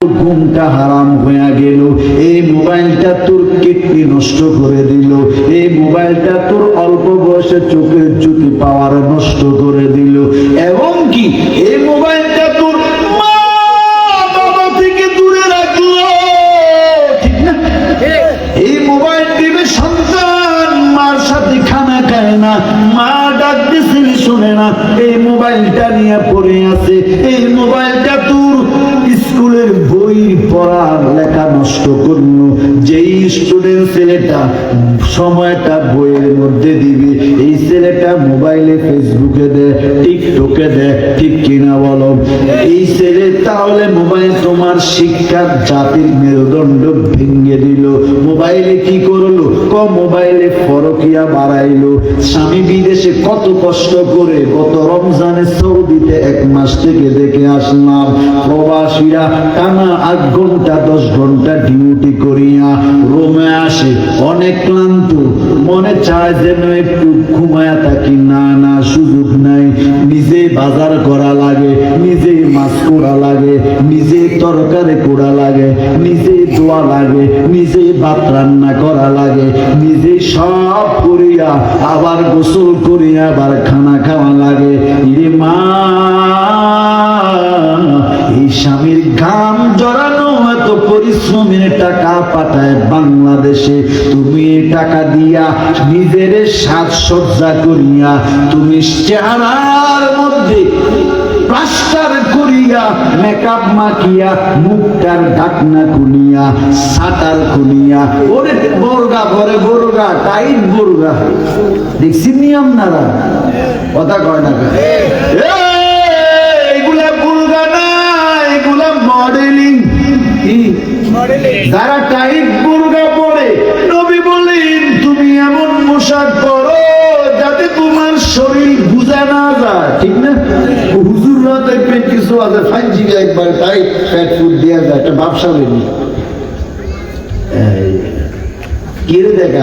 ঘুমটা হারাম হয়ে গেল। এই মোবাইলটা তোর কিডনি নষ্ট করে দিল। এই মোবাইলটা তোর অল্প বয়সে চোখের জ্যোতি পাওয়ার নষ্ট করে দিল। এবং কি? এই মোবাইলটা তোর মা সন্তান, মার সাথে খানা খায় না, মা ডাক দিছিল শুনে না। এই মোবাইলটা নিয়ে পড়ে আছে। এই মোবাইলটা পড়ার লেখা নষ্ট করল যেই স্টুডেন্ট ছেলেটা সময়টা বইয়ের মধ্যে দিবে, এই ছেলেটা মোবাইলে ফেসবুকে দেয় টিকটকে দেয় ঠিক কিনা বলো? এই ছেলে তাহলে মোবাইল তোমার শিক্ষার জাতির মেরুদণ্ড ভেঙে দিল। মোবাইলে কি করল? ক মোবাইলে ফরকিয়া বাড়াইলো। স্বামী বিদেশে কত কষ্ট করে গত রমজানে সৌদিতে এক মাস থেকে দেখে আসলাম, প্রবাসীরা টানা আট ঘণ্টা, দশ ঘণ্টা ডিউটি করিয়া রোমে আসে, অনেক ক্লান্ত। মনে চায় যেন একটু ঘুমায়া থাকি। না না, সুযোগ নাই। নিজে বাজার করা লাগে নিজে মাছ করা লাগে নিজে তরকারি করা লাগে নিজে দোয়া লাগে নিজে ভাত রান্না করা লাগে নিজে সব করিয়া আবার গোসল করিয়া আবার খানা খাওয়া লাগে। ইরে মা, এই স্বামীর ঘাম জড়ানো এত টাকা পাঠায় বাংলাদেশে। তুমি টাকা দিয়া নিজের সাজসজ্জা করিয়া, তুমি চেহারার মধ্যে প্লাস্টার করিয়া মেকআপ মাখিয়া, মুখটার ঢাকনা খুলিয়া সাটার খুলিয়া, ওরে বর্গা, ঘরে বর্গা, টাইট বর্গা। দেখছি নিয়ম নারা কথা কয় না? এগুলা বুর্গা না এগুলা মডেলিং যারা টাইট বুর্গা পরে নবী বলেন তুমি এমন পোশাক পরো যাতে তোমার শরীর বুঝা না যায়। ঠিক না? হুজুররা দেখবেন কিছু আছে ফাইজি একবার টাইট প্যাট ফুট দেওয়া যায়, একটা ব্যবসা বেরিয়ে কেড়ে দেখা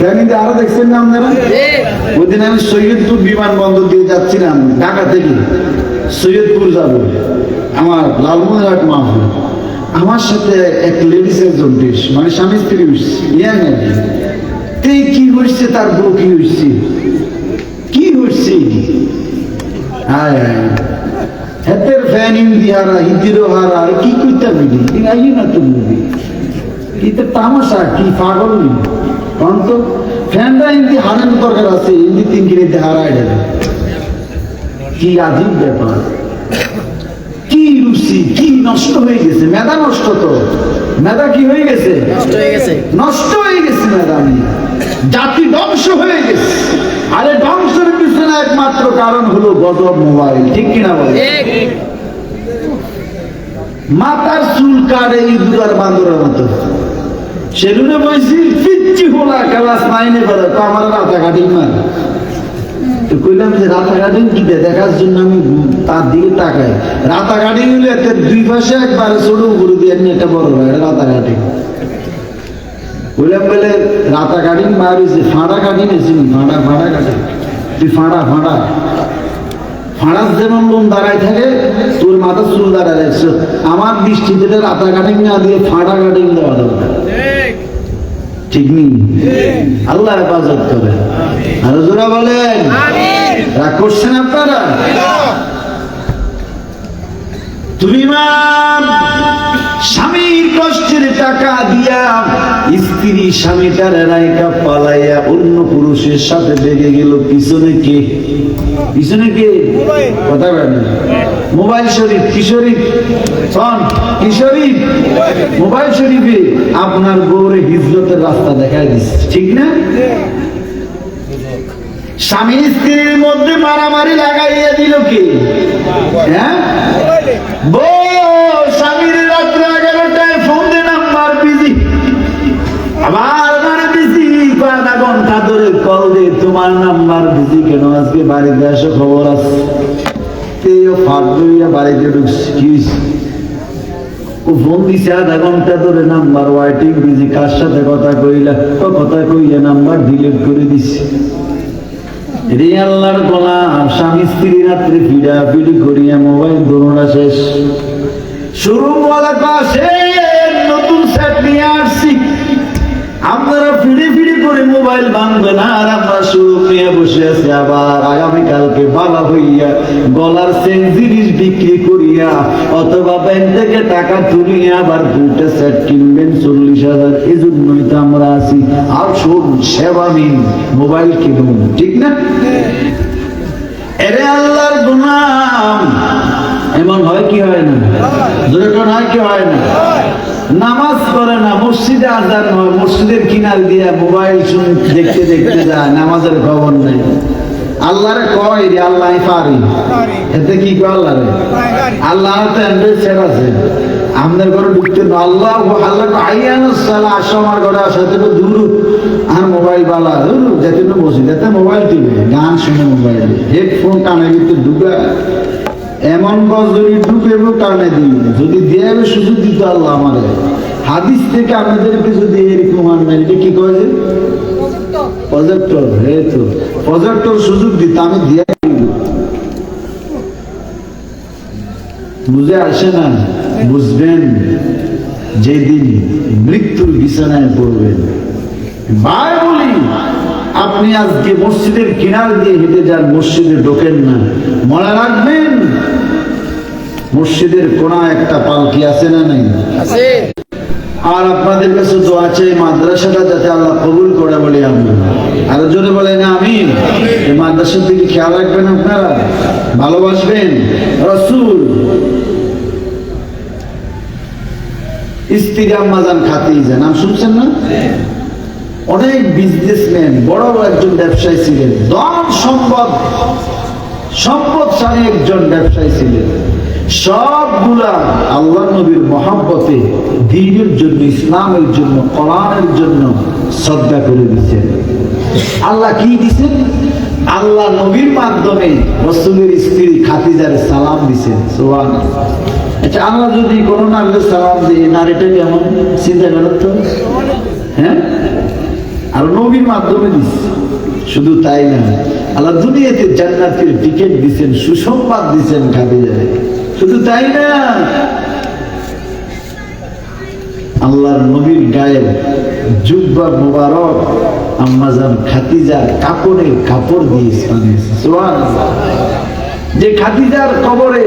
হিন্দি আরও দেখছেন না আপনারা? ওইদিন আমি সৈয়দপুর বিমানবন্দর দিয়ে যাচ্ছিলাম ঢাকা থেকে। সৈয়দপুর যাব। আমার লালমনিরহাট মাহফুল। আমার সাথে এক লেডিস একজন বেশ মানে স্বামী স্ত্রী ইয়াং আর কি। হয়েছে তার বউ কি হয়েছে কি হয়েছে হায় হায় হেতের ফ্যান হিন্দি হারা হিন্দিরও হারা কি কইতে বিধি আই না তুমি তামাশা কি পাগল নি? কারণ তো হারানো দরকার আছে তিন কিনে দেবে। কি আজীব ব্যাপার। কি রুচি কি নষ্ট হয়ে গেছে মেধা নষ্ট তো। মেধা কি হয়ে গেছে? নষ্ট হয়ে গেছে। নষ্ট হয়ে গেছে ম্যাডাম জাতি ধ্বংস হয়ে গেছে। আরে ধ্বংসের পিছনে একমাত্র কারণ হলো গজব মোবাইল ঠিক কিনা বলে? মাতার চুল কাটে ইঁদুর বান্দরের মতো। সেলুনে বলছি পিচ্ছি হোলা ক্লাস নাইনে পড়ে, তো আমার রাতা কাটি মার তো কইলাম যে কি দেখার জন্য আমি তার দিকে তাকাই। রাতা কাটিং হলে দুই পাশে একবারে ছোট দিয়ে একটা বড় হয়, এটা রাতা কাটিং বললাম বলে রাতা কাটিং মারিছে ফাঁড়া কাটিং এসেছি ফাঁড়া ফাঁড়া তুই ফাঁড়া ফাঁড়া। ফাঁড়াস যেমন লোন দাঁড়ায় থাকে তোর মাথা চুল দাঁড়ায় যাচ্ছে আমার দৃষ্টিতে রাতা কাটিং না দিয়ে ফাঁড়া কাটিং দেওয়া দরকার। ঠিক নেই? আল্লাহ হেফাজত করে। আরও জোরা বলেন রাগ করছেন আপনারা? তুমি মা স্বামীর কষ্টের টাকা দিয়া স্ত্রী স্বামীটার রায়কা পালাইয়া অন্য পুরুষের সাথে বেগে গেল পিছনে কে? পিছনে কে? কথা বলেন মোবাইল শরীফ কি শরীফ? শোন কি শরীফ? মোবাইল শরীফে আপনার বউরে হিজরতের রাস্তা দেখায় দিচ্ছে ঠিক না? স্বামী স্ত্রীর মধ্যে মারামারি লাগাইয়া দিল কে? হ্যাঁ? বউ নাম্বার কেন? আজকে বাড়িতে খবর আছে। তেও লইয়া বাড়িতে ঢুকছি। ও ফোন দিছে আধা ঘণ্টা ধরে নাম্বার ওয়াইটিং কার সাথে কথা কইলা? কথা কইয়া নাম্বার ডিলিট করে দিছি। রে আল্লাহর গোলাম, স্বামী স্ত্রী রাত্রে ফিরা ফিরি করিয়া মোবাইল দোনোটা শেষ। শুরু বলা পাশে মোবাইল ভাঙবেন আর আমরা শুরু নিয়ে বসে আছি আবার। আগামীকালকে বালা হইয়া গলার সেন জিনিস বিক্রি করিয়া, অথবা ব্যাংক থেকে টাকা তুলিয়া আবার দুইটা সেট কিনবেন চল্লিশ হাজার। এই জন্যই তো আমরা আছি। আর শোন, সেবা নিন, মোবাইল কিনুন, ঠিক না? এরে আল্লাহর গুনাম এমন হয় কি হয় না? কোন হয় কি হয় না? নামাজ পড়ে না, মসজিদে আজান হয়, মসজিদের কিনার দিয়া মোবাইল শুন দেখতে দেখতে যায়, নামাজের খবর নেই। আল্লাহরে কয় রে, আল্লাহ পারি। এতে কি কয় আল্লাহ রে আল্লাহ তো অ্যান্ড্রয়েড সেট আছে আমাদের ঘরে ঢুকতে আল্লাহ আল্লাহ আইয়ান সালা আসো আমার ঘরে, আসো, এত দূর। আর মোবাইল বালা, দূর, যেতে বসি যাতে মোবাইল টিপে, গান শুনে মোবাইল। হেডফোন কানে ভিতরে ঢুকা। এমন গজরি ঢুকে কানে দিই যদি দেয় সুযোগ দিত আল্লাহ আমারে। হাদিস থেকে আমাদেরকে যদি এরকম আনবে এটা কি কয় যে? প্রজেক্টর। এই তো। প্রজেক্টর সুযোগ দিত, আমি দিয়ে। বুঝে আসে না? বুঝবেন? যেদিন মৃত্যুর বিছানায় পড়বেন। ভাই বলি আপনি আজকে মসজিদের কিনার দিয়ে হেঁটে যান মসজিদে ঢোকেন না। মনে রাখবেন মসজিদের কোনা একটা পালকি আছে না নাই? আর আপনাদের কাছে তো আছে মাদ্রাসাটা যাতে আল্লাহ কবুল করে বলি আমি আরও জোরে বলেন আমি এই মাদ্রাসার দিকে খেয়াল রাখবেন আপনারা। ভালোবাসবেন। রসুল। স্ত্রী আম্মাজান খাতিজা। নাম শুনছেন না? অনেক বিজনেসম্যান বড় বড় একজন ব্যবসায়ী ছিলেন। ধন সম্পদ সম্পদশালী একজন ব্যবসায়ী ছিলেন। সবগুলা আল্লাহ নবীর মহাব্বতে, দিনের জন্য, ইসলামের জন্য, কোরআনের জন্য শ্রদ্ধা করে দিচ্ছেন আল্লাহ কি দিছেন আল্লাহ নবীর মাধ্যমে রসুলের স্ত্রী খাতিজার সালাম দিছেন সোয়ান আচ্ছা আল্লাহ যদি কোনো নারীর সালাম দিয়ে, নারীটা কেমন? চিন্তা করেন তো? হ্যাঁ? আর নবীর মাধ্যমে দিচ্ছে শুধু তাই না, আল্লাহ দুনিয়াতে জান্নাতের টিকিট দিচ্ছেন সুসংবাদ দিচ্ছেন খাদিজারে শুধু তাই না, আল্লাহর নবীর গায়ের জুব্বা মুবারক আম্মাজান খাতিজার কাপড়ে কাপড় দিয়ে সুবহানাল্লাহ। যে খাতিজার কবরে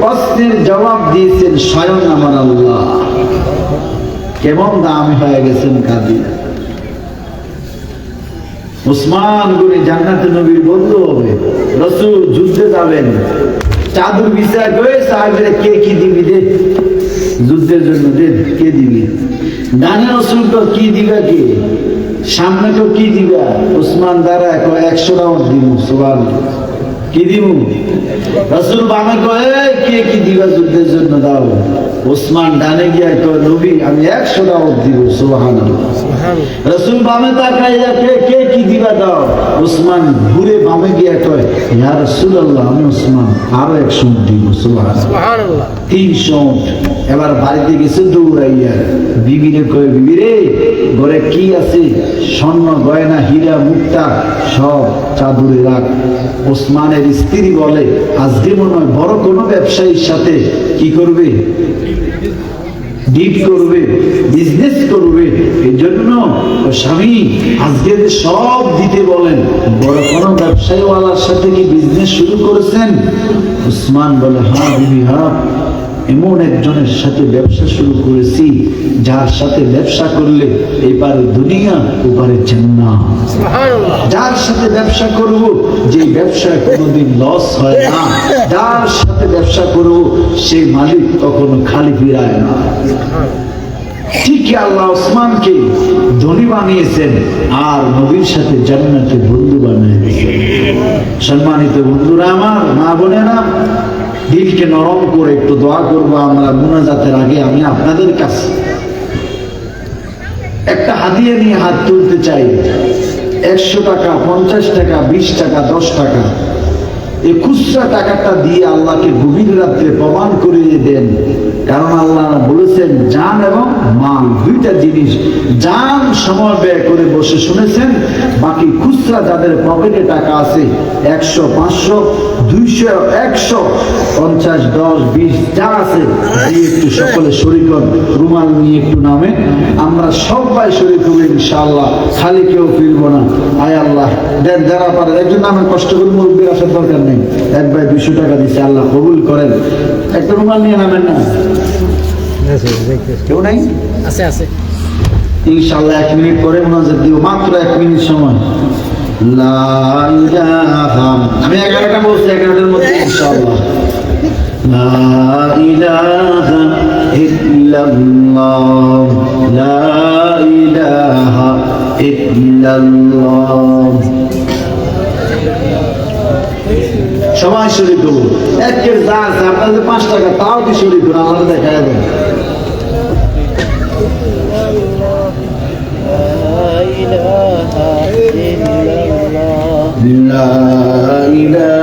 প্রশ্নের জবাব দিয়েছেন, স্বয়ং আমার আল্লাহ। কেমন দামি হয়ে গেছেন খাদিজা। ওসমান গনি জান্নাতে নবীর বন্ধু হবে। রসুল যুদ্ধে যাবেন। চাদর বিচার করে সাহেবের কে কি দিবি দে? যুদ্ধের জন্য দে, কে দিবি? ডানে রসুল তো কি দিবা কে? সামনে তো কি দিবা? ওসমান দ্বারা এখন একশো রাউন্ড দিব সোয়াল কি দিব রসুল বামে কয়ে কে কি দিবা যুদ্ধের জন্য? দাও। ওসমান ডানে গিয়া কয় নবী আমি একশো রাউন্ড দিব সোহান রসুল বামে তাকাইয়া কে কে কি দিবা দাও? ওসমান ঘুরে বামে গিয়া কয় ইয়া রাসূলুল্লাহ আমি ওসমান আরও একশো দিব তিনশো উট। এবার বাড়িতে গেছে দৌড়াইয়া। বিবিরে কয়ে বিবি রে ঘরে কি আছে? স্বর্ণ গয়না হীরা মুক্তা সব চাদরে রাখ। ওসমানের স্ত্রী বলে আজকে মনে হয় বড় কোনো ব্যবসায়ীর সাথে কি করবে? ডিট করবে বিজনেস করবে এই জন্য স্বামী আজকে সব দিতে বলেন, বড় কোনো ব্যবসায়ীওয়ালার সাথে কি বিজনেস শুরু করেছেন? উসমান বলে হ্যাঁ দিদি হ্যাঁ। এমন একজনের সাথে ব্যবসা শুরু করেছি যার সাথে ব্যবসা করলে এপারে দুনিয়া ওপারে জান্নাত। যার সাথে ব্যবসা করব যে ব্যবসায় কোনোদিন লস হয় না। যার সাথে ব্যবসা করব সেই মালিক কখনো খালি ফিরায় না। ঠিকই আল্লাহ ওসমানকে ধনী বানিয়েছেন আর নবীর সাথে জান্নাতে বন্ধু বানিয়ে সম্মানিত বন্ধুরা আমার মা বোনেরা দিলকে নরম করে একটু দোয়া করব, আমরা মুনাজাতের আগে আমি আপনাদের কাছে। একটা হাতিয়ে নিয়ে হাত তুলতে চাই। একশো টাকা, পঞ্চাশ টাকা, বিশ টাকা, দশ টাকা। এই খুচরা টাকাটা দিয়ে আল্লাহকে গভীর রাত্রে প্রমাণ করিয়ে দেন। কারণ আল্লাহ বলেছেন, জান এবং মাল, দুইটা জিনিস। যান সময় ব্যয় করে বসে শুনেছেন, বাকি খুচরা যাদের পকেটে টাকা আছে, একশো, পাঁচশো দুইশো একশো পঞ্চাশ দশ বিশ যা আছে একটু সকলে শরীর রুমাল নিয়ে একটু নামে। আমরা সবাই শরীর হব ইনশাআল্লাহ। খালি কেউ ফিরবো না। আয় আল্লাহ। দেন যারা পারে একজন নামে কষ্ট করে মুরব্বীর আসার দরকার নেই। এক ভাই দুইশো টাকা দিচ্ছে আল্লাহ কবুল করেন। একটা রুমাল নিয়ে নামেন না। কেউ নাই? আছে আছে। ইনশাআল্লাহ এক মিনিট পরে মোনাজাত দিব মাত্র এক মিনিট সময়। আমি এগারোটা বলছি, এগারোটার মধ্যে, ইনশাআল্লাহ। ইল্লাল্লাহ সবাই শরীর দেবো একের যা আপনাদের পাঁচ টাকা, তাও কি শরীর দেবো আমাদের দেখা দেন। لا إله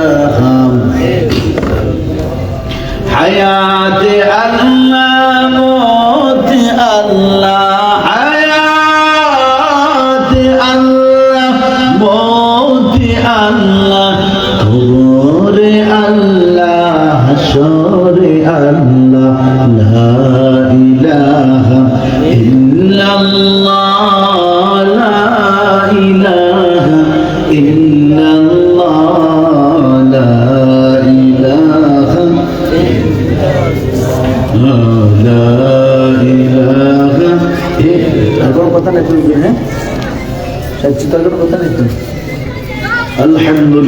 الحمد لله.